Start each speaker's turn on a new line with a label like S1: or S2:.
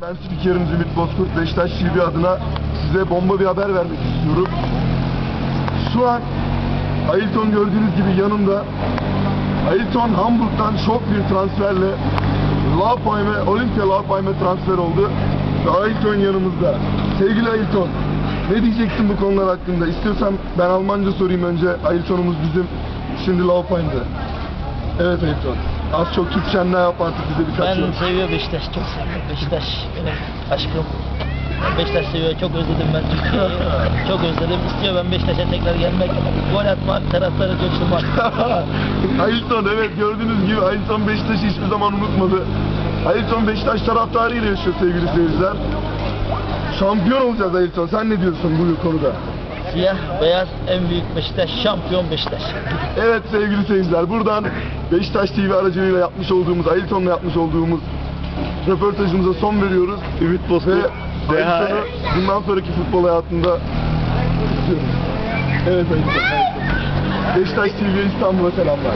S1: Ben spikeriniz Ümit Bozkurt Beşiktaş TV adına size bomba bir haber vermek istiyorum. Şu an Ailton gördüğünüz gibi yanımda. Ailton Hamburg'dan şok bir transferle Laupheim'e, Olimpia Laupheim'e transfer oldu. Ve Ailton yanımızda. Sevgili Ailton, ne diyeceksin bu konular hakkında? İstiyorsan ben Almanca sorayım önce. Ailton'umuz bizim. Şimdi Laupheim'de. Evet Ailton. Az çok Türkçen ne yap artık bize birkaç
S2: Ben
S1: yorum.
S2: seviyorum Beşiktaş, çok seviyorum. Beşiktaş benim aşkım. Beşiktaş seviyor, çok özledim ben Türkiye'yi. çok özledim. İstiyor ben Beşiktaş'a tekrar gelmek. Gol atmak, taraftarı coşturmak.
S1: Ailton evet gördüğünüz gibi Ailton Beşiktaş'ı hiçbir zaman unutmadı. Ailton Beşiktaş taraftarıyla yaşıyor sevgili seyirciler. Şampiyon olacağız Ailton. Sen ne diyorsun bu konuda?
S2: Siyah, beyaz, en büyük Beşiktaş, şampiyon Beşiktaş.
S1: Evet sevgili seyirciler buradan Beşiktaş TV aracılığıyla yapmış olduğumuz, Ailton'la yapmış olduğumuz röportajımıza son veriyoruz.
S3: Ümit Bozkurt,
S1: Ve
S3: Deha-
S1: Ailton'u bundan sonraki futbol hayatında istiyoruz. Evet Ailton. Beşiktaş TV İstanbul'a selamlar.